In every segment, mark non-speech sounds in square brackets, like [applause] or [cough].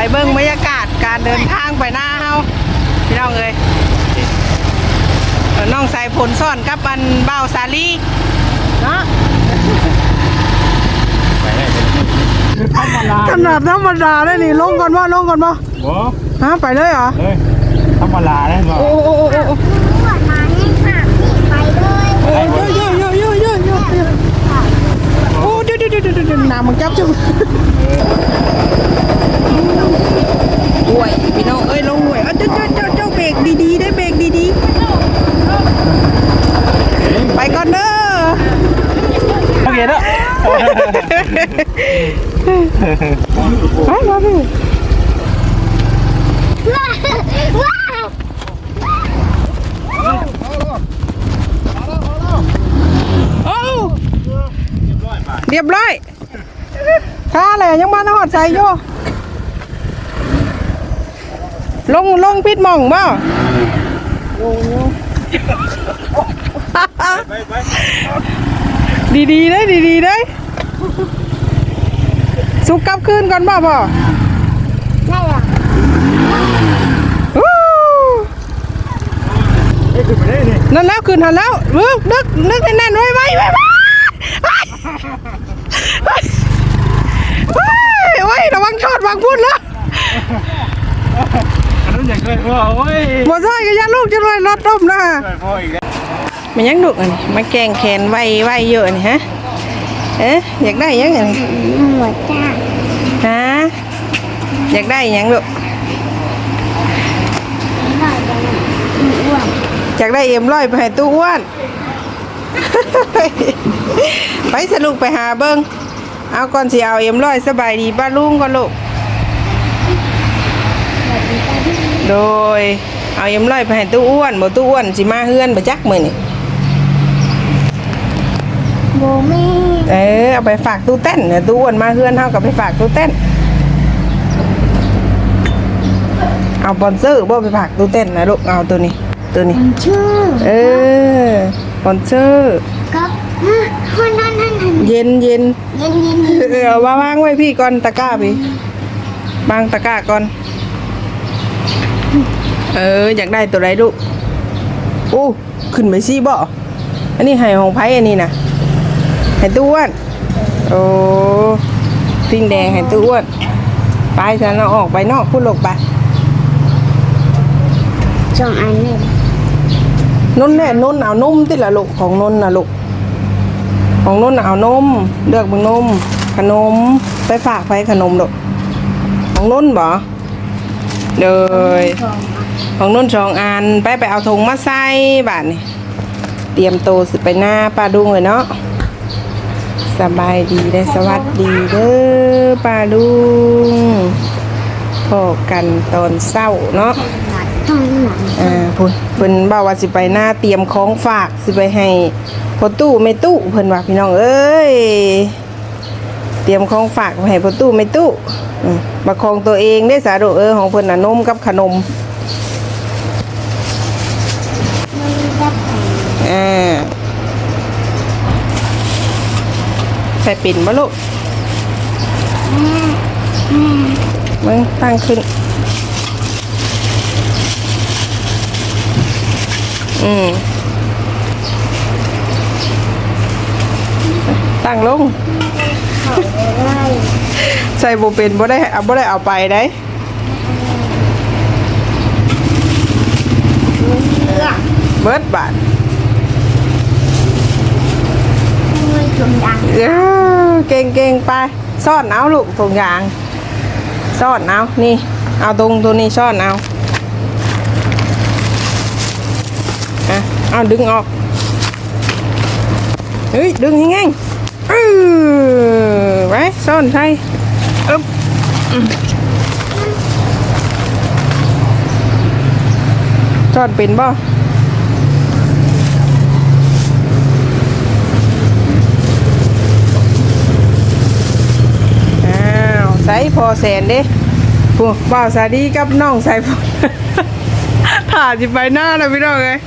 ไปเบิ่งบรรยากาศการเดินทางไปหน้าเฮาพี่น้องเอ้ยเออน้องสายผลซ่อนกับอันเบ้าวสาลีเนาะไปได้เลยธรรมดาขนาดธรรมดาเลยนี่ลงก่อนบ่ลงก่อนบ่บ่ฮะไปเลยเหรอเฮ้ยธรรมดาได้บ่โอ้โอ้โอ้โอ้ตำรวจมาให้ค่ะไปเลยโอ้เยอะเยอะเยอะเยอะเยอะเยอะโอ้เดี๋ยวเดี๋ยวเดี๋ยวเดี๋ยวเดี๋ยวน้ำมันจับจุ๊บ ห่วยพี่น้องเอ้ยลงห่วยเอ้าเจ้าเจ้าเจ้าเจ้าเบรกดีๆได้เบรกดีๆ ไปก่อนเด้อโอเคเด้อไปมาพี่ว้าวว้าวโอ้เรียบร้อยค่าอะไรยังมาหอดใส่อยู่ ลงลงพิดหมองบ่ไปไปดีดีๆได้ดีดีๆได้สุกกลับคืนก่อนบ่พ่อได้เหรอวู้เฮ้ยขึ้นไปได้นี่นั่นแล้วคืนหันแล้วนึกนึกนึกให้แน่นไว้ไว้ไว้ไว้ไว้ระวังชอดวางพุ่นแล้ว อันนั้นอยากเคยพ่อโอ้ยบ่ใช่ก็ยันลูกจะเลยรถต้มนะเคยพ่ออีกแล้วมันยังดุอันนี้มาแกงแขนไวไวเยอะนี่ฮะเอ๊ะอยากได้ยังไงตำรวจจ้าฮะอยากได้ยังลูกอยจะมีอ้วนอยากได้เอ็มร้อยไปให้ตู้อ้วนไปสรุปไปหาเบิ้งเอาก่อนสิเอาเอ็มร้อยสบายดีป้าลุงก่อนลูก โดย เอาเอ็มร้อยไปให้ตู้อ้วนบ่ตู้อ้วนสิมาเฮือนบ่จักมื้อนี่โบแม่เออเอาไปฝากตู้เต้นเนี่ยตู้อ้วนมาเฮือนเฮาก็ไปฝากตู้เต้น เอาบอนเซอร์บ่ไปฝากตู้เต้นนะลูกเอาตัวนี้ ตัวนี้ผมชื่อเออบอนเซอร์กับฮะคนนั้นนั่นนั่นเย็นเย็นเย็นเย็นเออเอามาวางไว้พี่ก่อนตะกร้าพี่วางตะกร้าก่อน เออ อยากได้ตัวไรลูกโอ้ขึ้นไปซี่บ่อันนี้ไห้ของไผ่อันนี้นะไห้ตู้อ้วนโอ้พิงแดงไห้ตู้อ้วนไปฉันเอาออกไปนอกพูดลกไปสองอันเลยนนแน่นนเอานมติละลูกของนนน่ะลูกของนนน่ะเอานมเลือกเบึงนม ขนมไปฝากไปขนมดอกของนนบ่เลยสองอัน ของนุ่นสองอันไปไปเอาถุงมาใส่บาทนี่เตรียมโตสิไปหน้าป้าดุงเลยเนาะสบายดีได้สวัสดีเด้อป้าดุงพอกันตอนเศร้าเนาะอ่าเพิ่นเพิ่นบอกว่าสิไปหน้าเตรียมของฝากสิไปให้พ่อตู้ไม่ตู้เพิ่นว่าพี่น้องเอ้ยเตรียมของฝากให้พ่อตู้ไม่ตู้มาของตัวเองได้สาธุเออของเพิ่นน่ะนมกับขนม มันจะแข็ง อ่าใส่ปิ่นบ่ลูกมึงตั้งขึ้น อืมตั้งลง ใส่บ่เป็นบ่ได้เอาบ่ได้เอาไปได้เลือกเบิดบาท มือจุ่มดังเอ้อเก่งเก่งไปซ่อนเอาลูกถุงยางซ่อนเอานี่ เอาตรงตัวนี้ซ่อนเอาอะเอาดึงออกเฮ้ยดึงยังไงเออไว้ซ่อนใช่อึ๊บอืมซ่อนเป็นบ่ อ้าวใส่ พอแสนเด้ผู้บ่าวสาดีกับน้องใส่พอถ่าจิไปหน้าแล้วพี่น้องเลย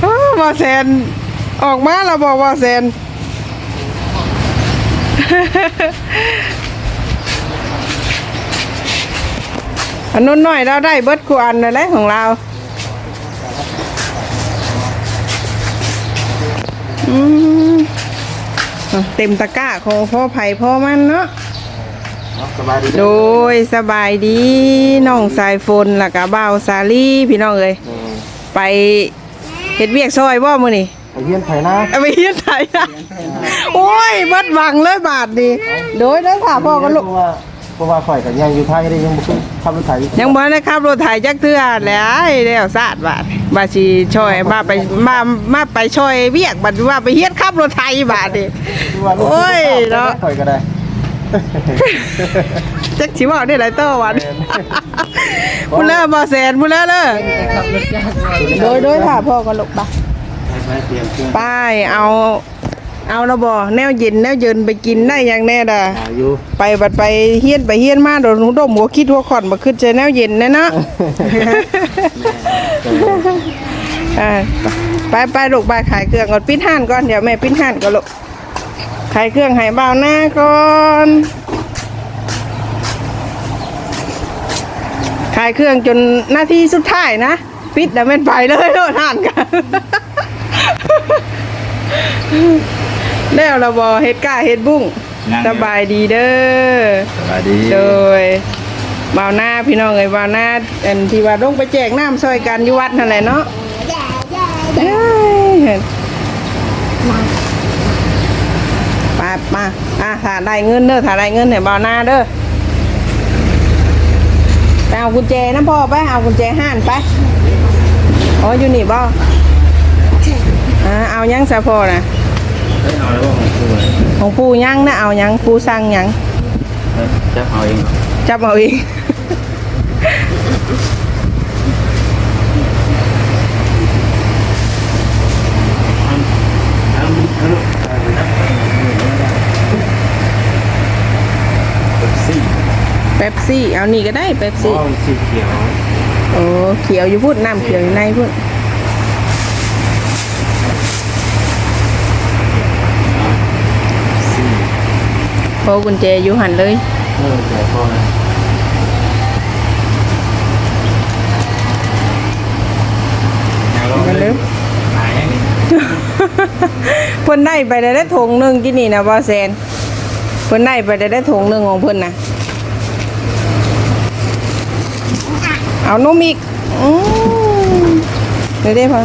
โอ้บ่าวแสนออกมาแล้วบอกบ่าวแสนอันนู้นหน่อยเราได้เบิดกูอันนั่นแหละของเราอือเต็มตะกร้าของพ่อไผ่พ่อมันเนาะ สบายดีโดยสบายดีน้องสายฝนแล้วก็บ่าวสาลี่พี่น้องเอ้ยไปเฮ็ดเวียกซอยบ่มื้อนี้ไปเยี่ยนไถนาเอาไปเฮ็ดไทยนะโอ้ยเบิดหวังเลยบาทดีโดยเด้อค่ะพ่อก็ลูกเพราะว่าเพราะว่าข่อยกับยังอยู่ไทยได้ยังบ่ขึ้นขับรถไถยังบ่ได้ขับรถไถจักเทื่อแหล้วแล้วสาดบาทบาสิช่วยมาไปมามาไปช่วยเวียกบัดว่าไปเฮ็ดขับรถไถบาทดิโอ้ยเนาะข่อยก็ได้ จักสิเว่าได้หลายต่อวันพูดเลิบ่แสนพูดเลิเด้อโดยโดยค่ะพ่อก็ลูกไปไปเตรียมเครื่องไปเอาเอาและบ่แนวเย็นแนวเย็นไปกินได้อยังแน่ด่ะอายุไปบัดไปเฮียนไปเฮียนมาโดนหนูดมหัวคิดหัวขอนมาขึ้นเจอแนวเย็นแน่เนาะอ่าไปไปลูกไปขายเครื่องก่อนปิ้นห่านก่อนเดี๋ยวแม่ปิ้นห่านก่อนลูก ขายเครื่องให้เบาหน้าก่อนขายเครื่องจนหน้าที่สุดท้ายนะปิดแล้วแม่นไปเลยโดนห่านกันแล้วเราบอเฮ็ดก้าเฮ็ดบุ้งสบายดีเด้อสบายดีโดยบ่าวหน้าพี่น้องเอ้ยบ่าวหน้าอันที่ว่าลงไปแจกน้ำซอยกันอยู่วัดนั่นแหละเนาะ แย่แย่ เอ้ยเห็น มามาอะถ้าได้เงินเด้อถ้าได้เงินเนี่ยบ่าวหน้าเด้อไปเอากุญแจนะพ่อไปเอากุญแจห้านไปอ๋ออยู่นี่บ่อ่าเอายังซะพ่อนะเอาแล้วของกูเลยของปูยังนะเอายังปูสั่งยังจะเอาเองจับเอาเอง สี่ เป๊ปซี่ เอานี่ก็ได้เป๊ปอ๋ซี่อสีเขียวโอ้เขียวอยู่พูดน้ำเขียวอยู่ในพูดสี่โอ้กุญแจอยู่หันเลย เออแต่พอนะกันเลยหายยังไงเพิ่นได้ไปได้ได้ถุงหนึ่งที่นี่นะบอแซนเพิ่นได้ไปได้ได้ถุงหนึ่งของเพิ่นนะ เอานมอีกอืมเดี๋ยวได้พอ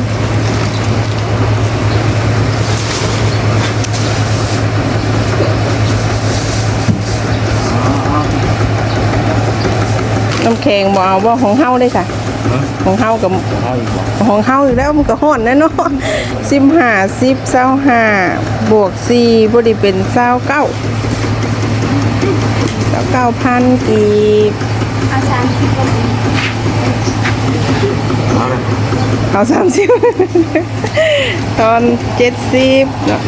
น้ำแข็งบ่เอาบ่ของเฮาได้ค่ะ ของเฮากับเอาอีกบ่ของเฮาอยู่แล้วมันก็ฮ้อนแน่เนอนสิบห้าสิบเศร้าห้าบวกสี่บไดีเป็นเศร้าเก้าเศร้าเก้าพันกีบ เอาสามสิบกว่าปีเอาเลยเอาสามสิบ ตอนเจ็ดสิบเนาะ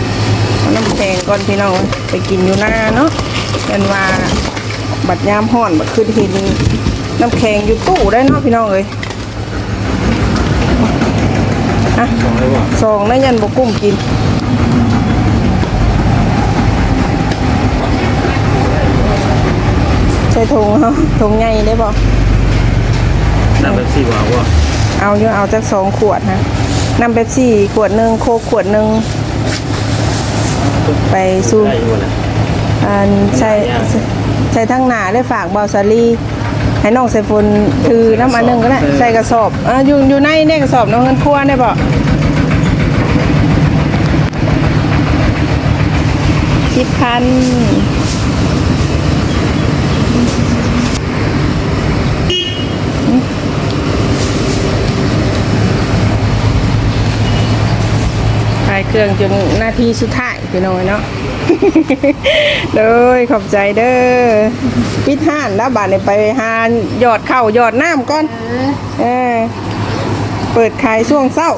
เอาน้ำแข็งก่อนพี่น้องไปกินอยู่หน้าเนาะเป็นว่าบัดยามห่อนบัดคือเห็นน้ำแข็งอยู่ตู้ได้เนาะพี่น้องเอ้ยอะส่งเลยบ่สองนะยันบกุ้มกิน ส่ถุงเหรอถุงใหญ่ได้บ่น้ำแบบสี่ว่าว่าเอาอยู่เอาจากสองขวดนะน้ำเป๊ปซี่ขวดหนึ่งโคกขวดหนึ่งไปสู้ได้อยู่แหละอันใส่ใส่ทั้งหนาได้ฝากเบาซาลีให้น้องใส่ฝนคือน้ำอันหนึ่งก็ได้ใส่กระสอบอะอยู่อยู่ในเนี่ยกระสอบน้องเงินครัวได้บ่สิบพันขายเค รื่องจนหน้าที่สุดท้ายพี่น้อยเนาะเด้อขอบใจเด้อพิธานแล้วบาดนี้ไปหาหยอดเข้าวหยอดน้ำก่อนเออเออเปิดขายช่วงเศร้า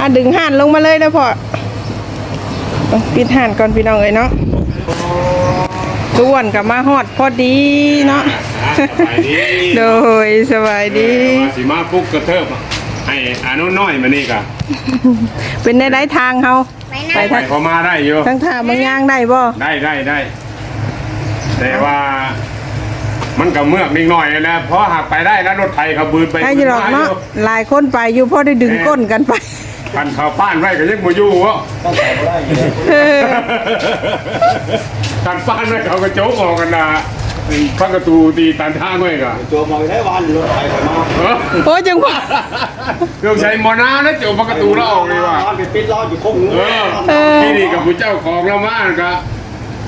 อะดึงห่านลงมาเลยนะพ่อปิดห่านก่อนพี่น้องเอ้ยเนาะล้วนกับมาฮอดพอดีเนาะสบายดีโดยสบายดีว่าสิมาปุ๊กกระเทิบ ให้อานุน้อยมานี่กะเป็นในได้ทางเฮาไปไปนะไปทางพอมาได้อยู่ทั้งท่าบางย่างได้บ่ได้ได้ได้แต่ว่า มันก็เมือกนิดหน่อยนะเพราะหากไปได้นะรถไทยเขาบืนไปให้อยู่หรอกบืนมาเนาะอยู่หลายคนไปอยู่เพราะได้ดึงก้นกันไปคันเขาป้านไว้ก็ยังบ่อยู่วะต้องใส่บ่ได้อยู่แล้วเออคันป้านไว้เขาก็โจกออกกันนะ พักประตูตีตันท่างไว้ก็โจมอาได้วันรถไฟไปมาเออโอ้จังหวะเรื่องใช้มอนานะโจกพักประตูแล้วออกเลยว่ะไปปิดล้ออยู่คงเออที่นี่กับผู้เจ้าของเรามากก็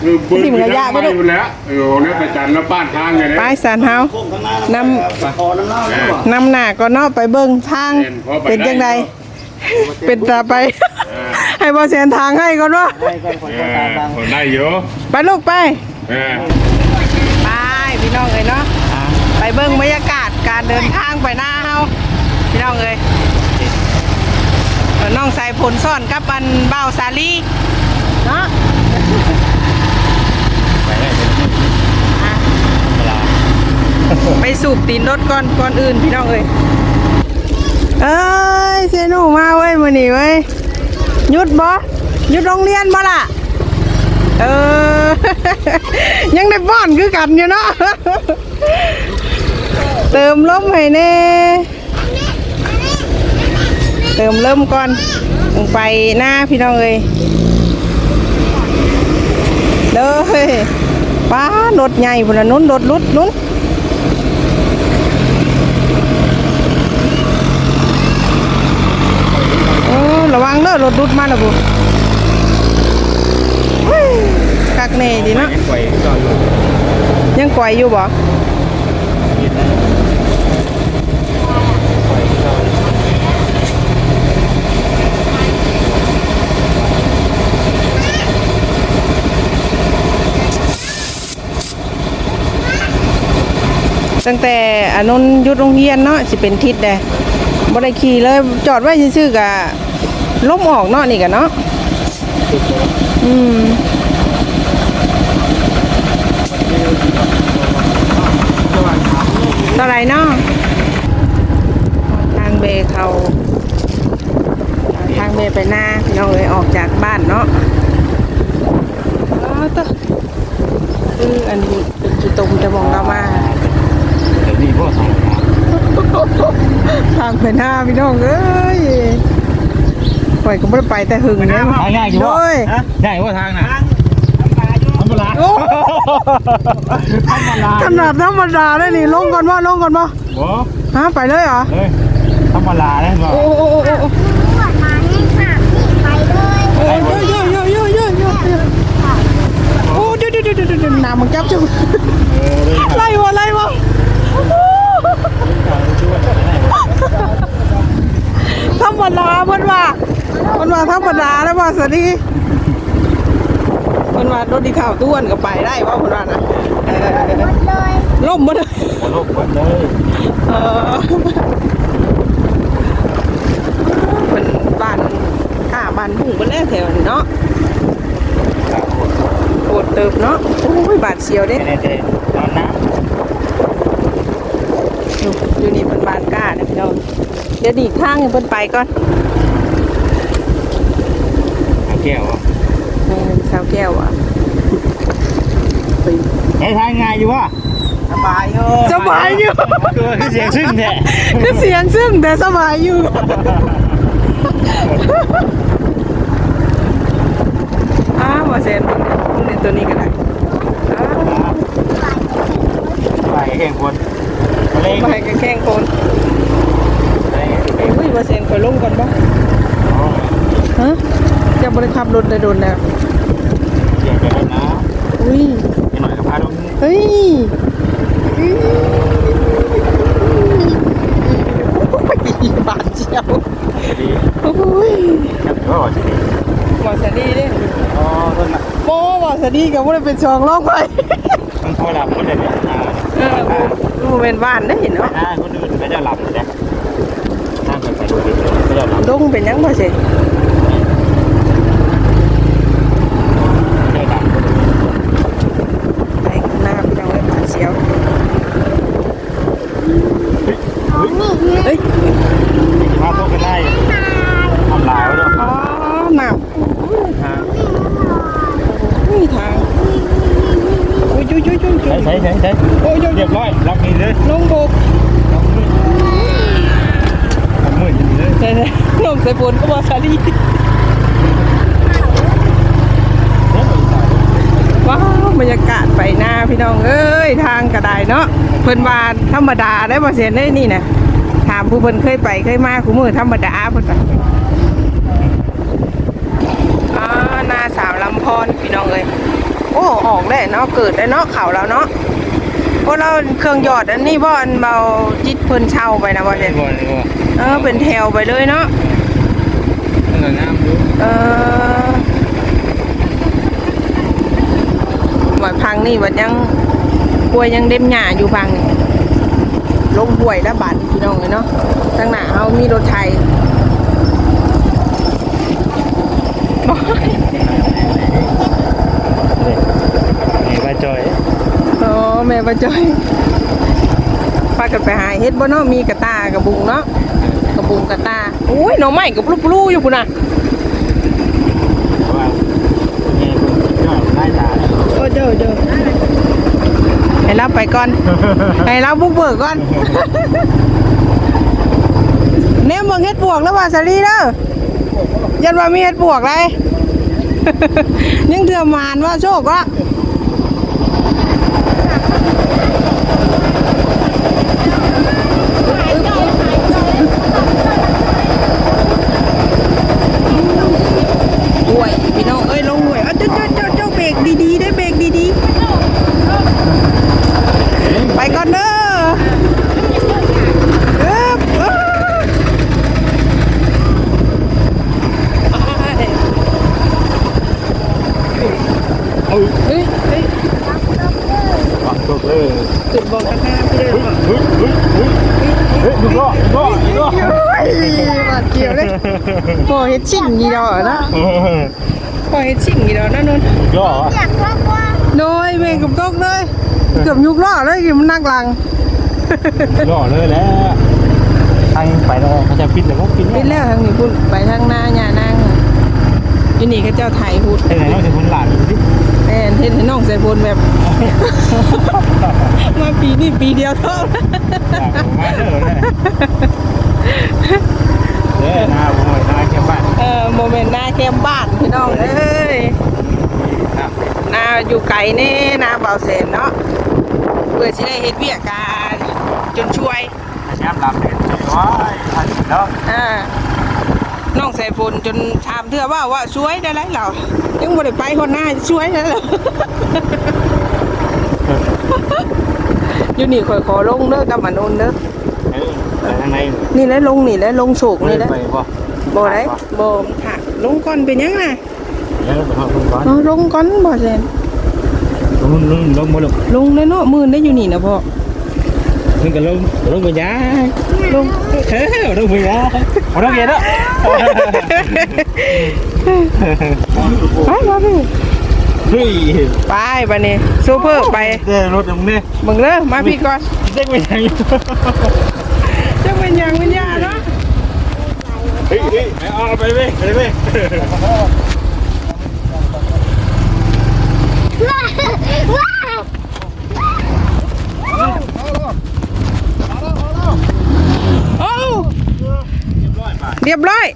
คือปืนอยู่แล้วไม่อยู่แล้วเออเนี่ยประจันแล้วป้านทางไงเนี่ยไปสันเฮาน้าคอน้ำนำหน้าก็นาะไปเบิ่งทางเป็นจังไดเป็นตาไป ให้บ่เสียนทางให้ก่อนเนาะได้กันคนเอตาอดังคนได้เยอะไปลูกไป พี่น้องเอ้ยเนาะไปเบิ่งบรรยากาศการเดินทางไปหน้าเฮาพี่น้องเอ้ยเออน้องสายผลซ่อนกับอันเบ้าสาลีเนาะอะไปสูบตีนรถก่อนก่อนอื่นพี่น้องเอ้ยเอ้ยเซนูมาเว้ยมื้อนี้เว้ยหยุดบ่หยุดโรงเรียนบ่ล่ะ เออ ยังได้บ้อนคือกันอยู่เนาะ เติมลมให้แน่ เติมลมก่อนลงไปหน้าพี่น้องเอ้ยเด้อเฮ้ยป้ารถใหญ่พุ่นน่ะนุ่นรถลุดนุ่นโอ้ระวังเด้อรถรุดมาแล้วบุ คั กแน่ดีเนาะยังไหวก็อยู่ยังก่อยอยู่บ่ตั้งแต่อนนท์หยุดโรงเรียนเนาะสิเป็นทิศแดบ่ได้ขี่เลยจอดไว้ซื่อๆกะล้มออกเนาะนี่กะเนาะอืม เท่าไหรเนาะทางเบเขาทางเบไปหน้าพี่น้องเอ้ยออกจากบ้านเนาะอ๋อตัวคืออันนี้เป็นจุดตรงจะมองเรามาเดี๋ยวนี้พ่อใส่ทางไปหน้าพี่น้องเอ้ยปล่อยก็ไม่ได้ไปแต่หึงเนี่ยทางง่ายอยู่โดว่ะยได้ว่าทางน่ะ ธรรมดาโอ้ ธรรมดาขนาดธรรมดาได้นี่ลงก่อนว่าลงก่อนบ่บ่ฮะไปเลยเหรอเฮ้ยธรรมดาได้บ่โอ้โอ้โอ้โอ้โอ้ตรวจมาให้ค่ะนี่ไปเลยโอ้ยเยอะเยอะเยอะเยอะเยอะเยอะโอ้เดี๋ยวเดี๋ยวเดี๋ยวเดี๋ยวเดี๋ยวน้ำมันจับจับเออเลยไล่วะไล่วะธรรมดาเพิ่นว่าเพิ่นว่าธรรมดาแล้วว่าสวัสดีเพิ่นว่ารถที่ข่าวต้วนก็ไปได้ว่าเพิ่นว่านะเออหมดเลยล่มบ่ได้โลกหมดเลยเออเป็นบ้านข้าบ้านพุ่งเพิ่นแล้วแถวนี้เนาะโอดเติบเนาะโอ้ยบาดเสียวเด้เด้เด้ตอนน้อยู่อยู่นี่เป็นบ้านกล้านะพี่น้องเดี๋ยวดีกข้างให้เพิ่นไปก่อนำเอาแก้วอะแม่นสาวแก้วอะ ไอ้ทางง่ายอยู่ว่ะสบายอยู่สบายอยู่คือเสียงซึ้งแท้คือเสียงซึ่งแต่สบายอยู่อ้าวว่าเซนเล่นตัวนี้ก็ได้อ้าวไปแข่งคนเล่งไปกับแข้งคนอุ้ยว่าเซนคอยลงก่อนบ่ฮะจะบริขับรถได้โดนแล้วเสียงกันนะอุ้ยหน่ อยก็พาลงเฮ้ยบาดเจียวดีโอ้ยครับก็จะดีบอสดีด้อ๋อต้นน่ะโมบอสดีกับว่าเป็นชองร้องไปมันพอหลับมันเลยเนี่ยอ่าเออดูเป็นบ้านได้เห็นเนาะถ้าคนอื่นไม่ได้หลับเลยนะถ้าไปไปดูดิไม่ได้หลับดงเป็นยังบ่เสร็จ ไม่ได้หลับ ไปข้างหน้าพี่น้องไอ้บาดเจียว ของนี่นี่ เอ้ย มาพบกันได้ทำลายไว้ด้วย อ๋อน้ำ ทาง อุ้ยทางอุ้ยยุยยุยยุยยุ ใช้ยใช้ใช้ช่ใช่เรียบร้อยล็อกนี่เลยลงบุกล็อกมือล็อกมือจะดีเลยเดี๋ยวๆลงใส่ฝนก็บอกซาลีว้าวบรรยากาศไปหน้าพี่น้องเอ้ยทางกระไดเนาะเพิ่นว่าธรรมดาได้บ่เสียได้นี่นะถามผู้เพิ่นเคยไปเคยมาคู่มือธรรมดาเพิ่นว่าอ่าหน้าสาวลำพรพี่น้องเอ้ยโอ้ออกได้เนาะเกิดได้เนาะเขาแล้วเนาะเพราะเราเครื่องหยอดอันนี้บ่อันเบาจิตเพิ่นเช่าไปนะบ่เด่นก่อนก่อนเออเป็นแถวไปเลยเนาะเออน้ำดูเออหวยพังนี่วันยังกล้วยยังเด็มหญ้าอยู่พังนี่ลงห่วยแล้วบัดพี่น้องเลยเนาะตั้งหน้าเฮามีรถไทยบ่ นี่ปลา จอยอ๋อแม่ประจอยพากันไปหาเฮ็ดบ่เนาะมีกระตากระบุงเนาะกระบุงกระตาโอ้ยหน่อไม้กับปลูๆอยู่พุ่นน่ะว่าเนี่ยยอดไล่ตาโอ้เจ้าเจ้าให้เราไปก่อน ให้เราบุกเบิกก่อนเนี่ยมึงเฮ็ดบวกแล้วว่าสาลีเด้อยันว่ามีเฮ็ดบวกไรยังเถื่อมานว่าโชควะ Thank [laughs] you. ก็เลยแล้วทางไปแล้วเขาจะปิดแล้วก็ปิดปิดแล้วทางนี้พุ่นไปทางหน้าหญ้านั่งอยู่นี่เขาเจ้าไทยพูดที่ไหนต้องถึงคนหลานดูดิแอนเฮ็ดให้น้องใส่บนแบบ มาปีนี้ปีเดียวเท่านั้นมาเด้อเลยเด้อนาผมนาเก็บบ้านเออโมเมนต์หน้าแคมบ้านพี่น้องเอ้ยครับหน้าอยู่ไกลแน่หน้าเบาเสนเนาะเพื่อสิได้เฮ็ดเวียกการ จนช่วยแชมป์ลำเลยว้ายทันแล้วอ่าน้องใส่ฝนจนถามเธอว่าว่าช่วยได้ไรเรายังบ่ได้ไปคนหน้าช่วยได้เหรออยู่นี่ข่อยขอลงเด้อกับมันโอนเด้อเออไปทางในนี่แหละลงนี่แหละลงโศกนี่แหละไปบ่บ่ได้บ่ค่ะลงก่อนเป็นยังไงเดี๋ยวไปห้องก่อนอ๋อลงก่อนบ่แซนลงลงลงบ่ลงลงเลยเนาะมื่นได้อยู่นี่นะพ่อ มึงก็ลงลงไปยาลงเฮ้ยลงไปยาเอาลงเย็นแล้วไปมาพี่เฮ้ยไปบัดนี้ซูเปอร์ไปเด้รถตรงนี้เบิ่งเด้อมาพี่ก่อนเด็กไปยังจะเป็นหยังเป็นยาเนาะเฮ้ยเฮ้ยเอาไปเว้ยไปเว้ยว้าว้า โอ้ เรียบร้อย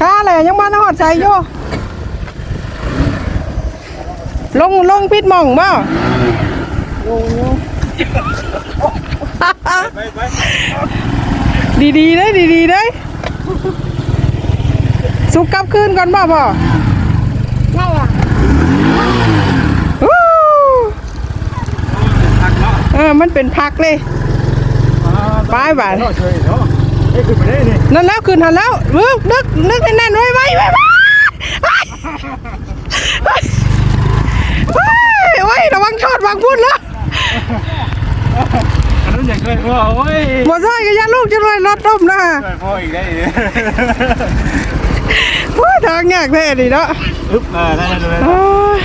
ค่าเลยยังบ้านฮอดใส่ยู่ลงลงพิดมองบ่ไปไปดีๆเด้ยดีๆเด้สุกกลับคืนก่อนบ่พ่ได้อวู้ทักเนาะเออมันเป็นพักเลยไปบ่ายเนาะเฉยเนาะเฮ้ยขึ้นไปได้นี่นั่นแล้วคืนหันแล้วนึกนึกนึกให้แน่นไว้ไว้ไว้ไว้ไว้ไว้ระวังชอดวางพุ่นแล้วอันนั้นอย่างเคยว่าโอ้ยหมดซอยกับยาลูกจะเลยรถต้มนะเคยพ่ออีกได้เนี่ยโอ้ยทางยากแท้ดิเนาะอึ๊บอ่าได้ได้ได้โอ้ย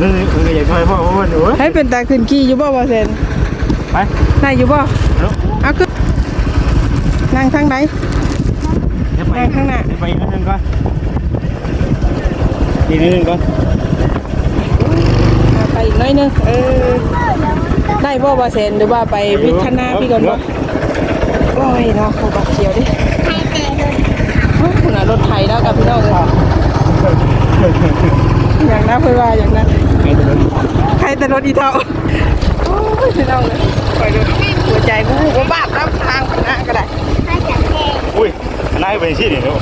นี่นี่อย่างเคยพ่อโอ้ยหนูให้เป็นตาขึ้นขี่อยู่บ่บ่เซนไปได้อยู่บ่เนาะเอาขึ้นนั่งทางไหนเดี๋ยวไปนั่งข้างหน้าเดี๋ยวไปอีกนิดนึงก่อนอีกนิดนึงก่อนเอาไปอีกหน้อยหนึงเออบ่บ่เซนหรือว่าไปพิจารณาพี่ก่อนบ่โอ้ยเนาะเขาบักเขียวดิใครเตะโดนเอ้าคุณน่ะรถไถแล้วกับพี่น้องเลยอย่างนั้นเพิ่นว่าอย่างนั้นไอ้ตัวนั้นใครแต่รถอีเท่าโอ้ยพี่น้องเลยปล่อยรถหัวใจกูก็บ้าบรับทางพนาก็ได้ ใครจะเตะ อุ้ย นายเป็นที่นี่เนาะ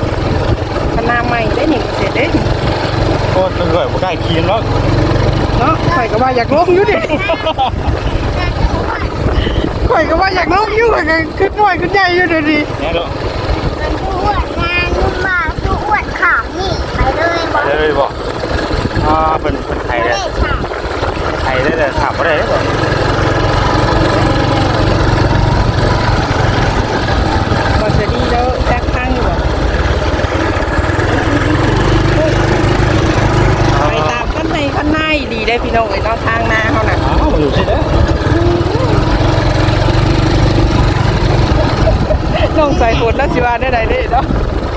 พนาใหม่ได้หนึ่งเสร็จได้โคตรเหนื่อยบ่กล้าขี่หรอกเนาะข่อยก็ว่าอยากลงอยู่ดิข่อยก็ว่าอยากลงอยู่ข่อยก็ขึ้นหน่อยขึ้นใหญ่อยู่เดี๋ยวนี้เนี่ยเนาะมันดูอ้วนงานนุ่มมาดูอ้วนขาวนี่ไปเลยบอกเลยบ่อ่าเป็นคนไทยไม่เด้ได้ฉากไทยได้แต่ถามบ่ได้เด้อบอจะดีแล้วแทกข้างอยู่บ่ไปตามขั้นในขั้นใน ดีได้พี่น้องไอ้ยเนาะทางหน้าเขาน่ะอ้าวอยู่ที่เด้อน้องใส่ฝนแล้วสิว่าได้ใดเด้เนาะ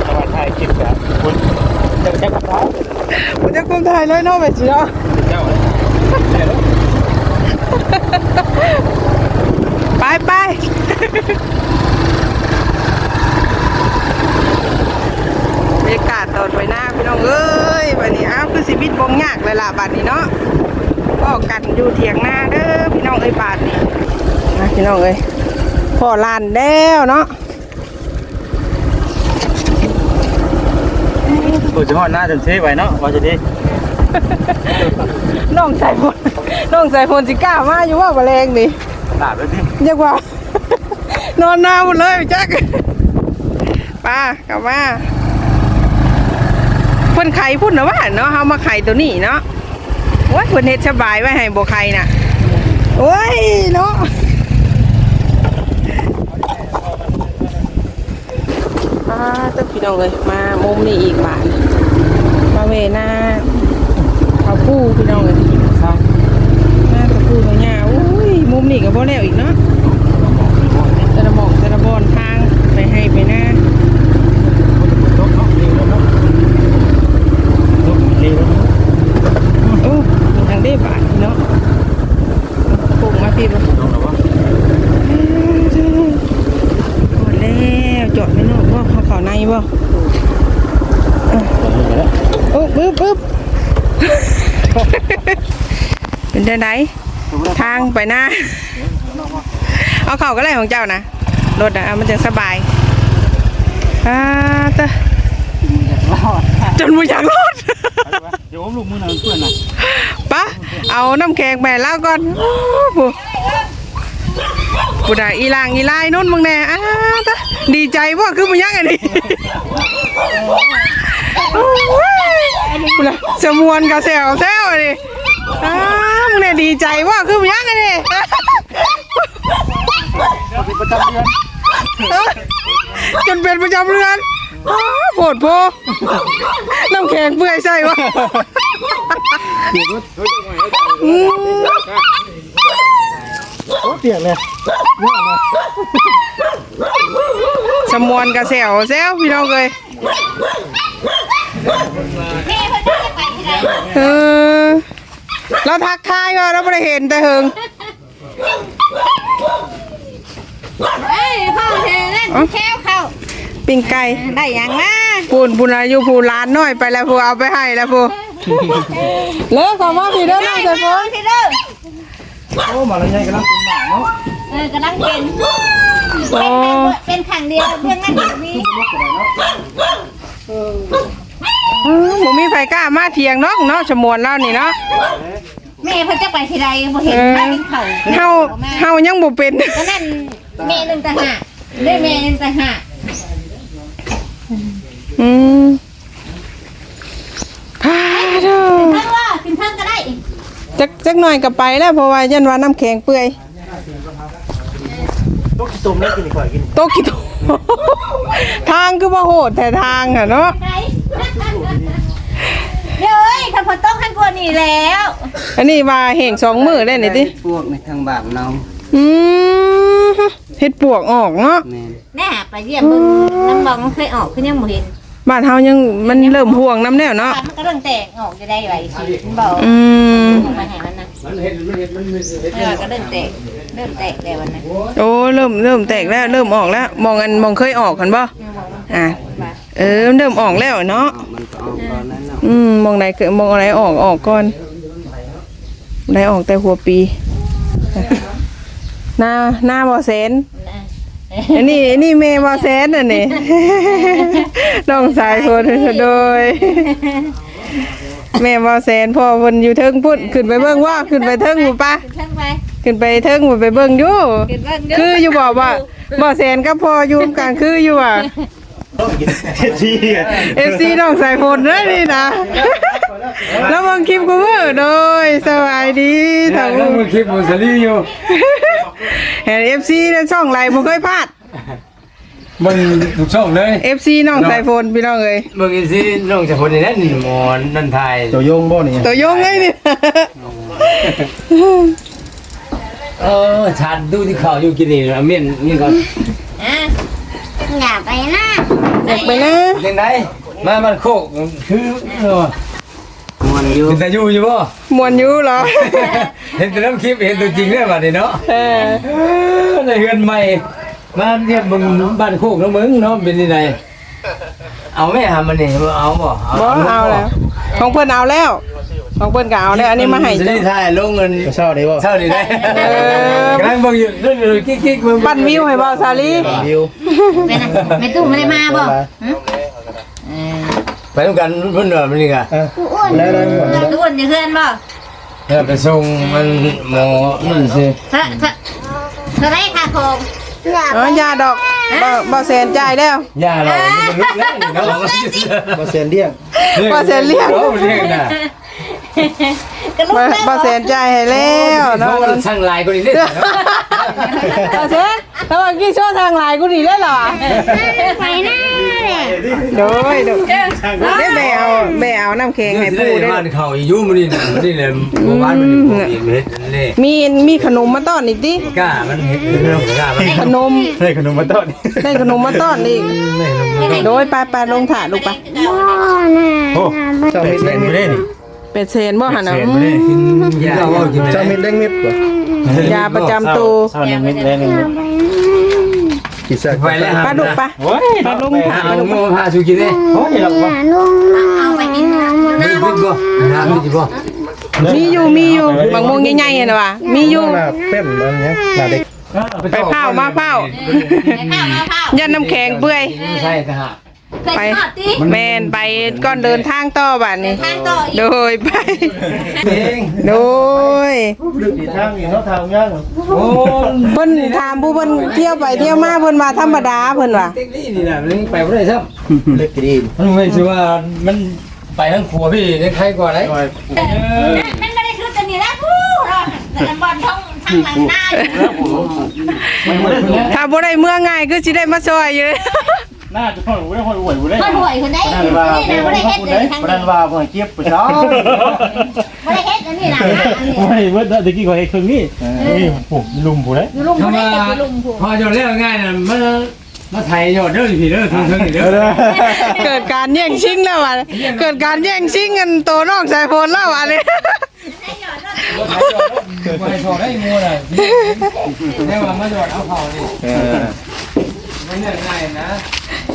ถ้าว่าไทยคิดแบบคุณจะแค่กับเขามันจะกุมไทยเลยเนาะไปสิเนาะ เจ้าเลยเนี่ยเนาะ ไปไปบรรยากาศตอนไปหน้าพี่น้องเอ้ยบัดนี้อ้าวคือสิบิดบงยากเลยล่ะบัดนี้เนาะพ่อกันอยู่เถียงหน้าเด้อพี่น้องเอ้ยบาดนี้นะ พี่น้องเอ้ยพ่อลานแล้วเนาะกูจะฮอดหน้าจนเทไว้เนาะว่าจะดีน้องใส่พนน้องใส่พนสิกล้ามาอยู่ว่าแมลงนี่ตาดเลยดิเรียกว่า นอนหน้าหมดเลยจักป้ากลับมาเพิ่นไข่พุ่นนะว่าเนาะเฮามาไข่ตัวนี้เนาะโอ้ยเพิ่นเฮ็ดสบายไว้ให้บ่ไข่น่ะโอ้ยเนาะอ่าต้องพี่ น้องเลยมามุมนี้อีกบาทมาเวหน้าเขาปูพี่น้องเลยครับหน้าเขาปูเขาหญ้าอุ้ยมุมนี้ก็บ่แล้วอีกเนาะ แต่ละหมองแต่ละบอนทางไปให้ไปหน้า ตกเนาะเร็วแล้วเนาะตกเร็วแล้วเนาะ โอ้มีทางได้บาทเนาะปลูกมาพี่บ่ ตกแล้ววะ หมดแล้วจอดไม่นอกบ่เขาเขาในบ่ ตกแล้ว โอ้ปึ๊บปึ๊บเป็น ไดทางไปหน้า เอาเข่าก็ได้ของเจ้านะรถอะมันจะสบายอ่าตะจนมึงอยากรอดเดี๋ยวผมลูกมือหน่อยเพื่อนนะปะเอาน้ำแข็งแม่แล้วก่อนโอ้ผู้ผู้ใดอีลางอีลายนุ่นมึงแน่อ้าตะดีใจว่าคือมึงยังไงนี่โอ้ยผู้ใดสมวนกับแซวแซวนี่อ้า มึงแน่ดีใจว่าคือมึงยังไงนี่ประจำเดือนจนเป็นประจำเรือนอ้าโผดโพน้ำแข็งเปื่อยใช่ปะอืมโอ้เปียกเลยสมวนกับแซวแซวพี่น้องเลยแม่เพิ่นจะไปที่ไหนเออ เราทักทายก็เราไม่ได้เห็นแต่เฮงเอ้ยพ่อเธอนั่นแค่เข้าปิ้งไก่ได้ยังนะปูนปูนอายุปูร้านน้อยไปแล้วปูเอาไปให้แล้วปูเลิกคำว่าพี่เด้อน้องเจะฟ้นพี่เด้อโอ้มาแล้วไงกันแล้วเป็นหมาเนาะเออกำลังเป็นโอ้เป็นขังเดียวเพียงนั้นนี้ หมูมีไผกล้ามาเถียงเนาะเนาะสมวนเรานี่เนาะแม่เพิ่นจะไปที่ใดบ่เห็นไปเป็นเขาเฮาเฮายังบ่เป็นก็นั่นแม่หนึ่งต่างหากได้แม่หนึ่งต่างหากอืมพาเด้อท่านว่ากินท่านก็ได้จักจักหน่อยก็ไปแล้วเพราะว่ายันว่าน้ำแข็งเปื่อย ลูกตุ่มนี่กินดีกว่ากินโตกิโตทางคือว่าโหดแต่ทางอะเนาะไหนเดี๋ยวเอ้ยขันฝนต้องขันกลัวนี่แล้วอันนี้ว่าแห่งสองมือได้นี่ติพวกในทางบาปเราอืมเฮ็ดปวกออกเนาะแม่นแน่ไปเยี่ยมมึงน้ำบอกมันเคยออกขึ้นยังบ่เห็นบ้านเฮายังมันเริ่มห่วงน้ำแน่เนาะมันก็เรื่องแตกออกจะได้ไหวสิบอกอืมมาให้มันนะ มันเห็นมันเห็นมันเห็นเห็นเออก็เริ่มแตกเริ่มแตกแต่วันนั้นโอ้เริ่มเริ่มแตกแล้วเริ่มออกแล้วมองอันมองเคยออกกันบ่อะเออเริ่มออกแล้วเนาะมันก็เอาตอนนั้นเนาะอืมมองไหนเคยมองอะไรออกออกก่อนไหนออกแต่หัวปีหน้าหน้าบ่เซนอันนี้อันนี้เมย์บ่เซนอันนี้น้องสายคนโดย แม่บ่เซนพ่อเพิ่นอยู่เทิงพุ่นขึ้นไปเบิ่งว่าขึ้นไปเทิงบ่ปะขึ้นไปขึ้นไปเทิงบ่ไปเบิ่งอยู่ขึ้นเบิ่งเด้คืออยู่บอกว่าบ่เซนกับพ่ออยู่กลางคืออยู่อะที่ FC น้องสายฝนเด้อนี่นะแล้วเบิ่งคลิปกูเด้อโดยสบายดีทั้งแล้วมึงคลิปมึงสลีอยู่เห็น FC ในช่องไลน์บ่เคยพลาด มึงถูกช่องเลย FC น้องสายฝนพี่น้องเอ้ยมึงอีซี่น้องจะคนนี้นั่นหมอนนั่นไทยตัวโยงบ่นี่ตัวยงไงนี่ เออชันดูที่เขาอยู่กินนี่เมียนนี่ก่อนอะอย่าไปนะเด็กไปนะยังไงมามันโคกคือเออมันอยู่เป็นตาอยู่อยู่บ่มวนอยู่เหรอ เห็นแต่น้ำคลิปเห็นตัวจริงเนี่ยบัดนี้เนาะเออในเฮือนใหม่ มาเนี่ยมึงบ้านโคกแล้วมึงเนาะเป็นยังไงเอาไหม่ทำมันนี่เอาบ่บ่เอาแล้วของเพิ่นเอาแล้วของเพิ่นก็เอาแล้วอันนี้มาให้จะจ้ะได้ถ่ายลงเงินเช้านี้บ่เท่านี้ได้เออกำลังเบิ่งอยู่เรื่อยๆกิ๊กๆมึงปั้นวิวให้บ่าวสาลีวิวไม่นะไม่ตู้ไม่ได้มาบ่หึเออไปด้วยกันเพิ่นเด้อมันนี่ก็อะแล้วแล้วหมดแล้วทุกคนจะเพื่อนบ่เออไปส่งมันหมอนั่นสิเธอเธอเธอได้ค่าโคง อย่าอ๋อยาดอกบ่บ่แสนจ่ายแล้วย่าเรามันลุกแล้วนี่เนาะบ่เซียนเดี้ยง บ่แสนเรียกโอ้เรียกน่ะ ก็ลูกบ่แม่บ่แสนจ่ายให้แล้วเนาะเนาะช่างลายคนนี้เด้อบ่แสนแล้วเมื่อกี้โชว์ทางไลน์กูนี่เลยเหรอไปนะเนี่ยโดยโดยได้แบเอาแบเอาน้ำแข็งให้ปูปู่ได้บ้านเขาอยู่มื้อนี้น่ะมื้อนี้เลยหมู่บ้านมันนี่บ่มีเฮ็ดอันนี่มีมีขนมมาต้อนอีกดิกล้ามันเฮ็ดเรื่องกล้ามันขนมได้ขนมมาต้อนได้ขนมมาต้อนอีกไม่ลงมือโดยไปไปลงถาดลูกไปพ่อน่ะโอ้เจ้าเม็ดแดงเม็ดนี่ เป็ดเซนบ่หันนะเม็ดบ่ได้กินยาว่ากินเจ้าเม็ดแดงเม็ดบ่ยาประจำตัวเช้านี้เม็ดแดงเม็ดกินซะไปแล้วปลาดุกปะโอ้ยปลาลงถาดเอาปลาดุกหมูพาชูกินเด้โอ้ยหรอกบ่อย่าลุงนะเอาไปกินน้ำมีกินบ่น้ำมีกินบ่มีอยู่มีอยู่บางโมงใหญ่ๆน่ะว่ะมีอยู่หน้าเป็นอันเนี้ยหน้าเด็กไปเผามาเผาไปข้าวมาข้าวยันน้ำแข็งเปื่อยใช่ทหาร ไปทอดติแมนไปก่อนเดินทางต่อบัดนี้ทางต่ออีกโดยไปเองโดยลึกอีทางอีเนาะทางย่างโอ้เพิ่นถามผู้เพิ่นเที่ยวไปเที่ยวมาเพิ่นมาธรรมดาเพิ่นว่าเต็กนี่นี่น่ะมันไปบ่ได้ซ้ลึกดีำมันไม่ใช่ว่ามันไปทั้งครัวพี่ยังใครกว่าไหนมันไม่ได้คือตัวนี้แล้วผู้รอดแต่บอลท้องทางหลังหน้าอยู่ถ้าบ่ได้เมื่อง่ายคือสิได้มาซอยอยู่ น่าจะห้อยหูได้ห้อยหวยหูได้ก็ห่วยคนได้นั่นนี่ว่านะไม่ได้เฮ็ดเลยทางนั่นว่าบ่ให้เก็บไปเช้าไม่ได้เฮ็ดอันนี้นะโอ้ยเมื่อตะกี้ก็ให้ครึ่งนี่นี่โอ้ลุมผู้ได้อยู่ลุงทำไม่มาได้เฮ็ดอยู่ลุงผู้พอจนแล้วง่ายน่ะมันมาไทยยอดเด้อพี่เด้อทั้งๆนี่เด้อเกิดการแย่งชิงแล้วว่ะเกิดการแย่งชิงกันโตน้องสายโฟนแล้วว่ะนี่ไปชอได้งูน่ะแค่ว่ามาจอดเอาเขานี่เออมันเรื่องง่ายนะ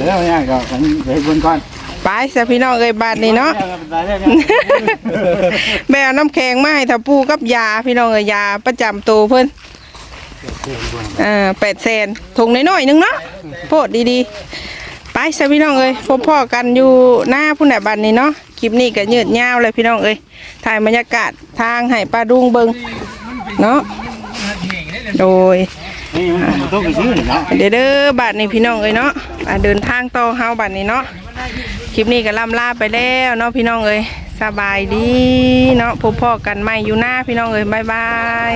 แล้วย่างก็ผมไปเบิ่งก่อนไปซะพี่น้องเอ้ยบาดนี้เนาะแม่เอาน้ำแข็งมาให้ถ้าปูกับยาพี่น้องเอ้ยยาประจำตัวเพิ่นอ่าแปดแสนถุงน้อยๆหนึงเนาะโพดดีๆ ไปซะพี่น้องเอ้ยพบพ่อกันอยู่หน้าพุ่นน่ะบัดนี้เนาะ คลิปนี้ก็ยืดยาวเลยพี่น้องเอ้ย ถ่ายบรรยากาศทางให้ป้าดุงเบิงเนาะ โดย เดี๋ยวเด้อบาทนี้พี่น้องเอ้ยเนาะอ่าเดินทางต่อเฮาบาทนี้เนาะคลิปนี้ก็ล่ำลาไปแล้วเนาะพี่น้องเอ้ยสบายดีเนาะพบพ่อกันใหม่อยู่หน้าพี่น้องเอ้ยบายบาย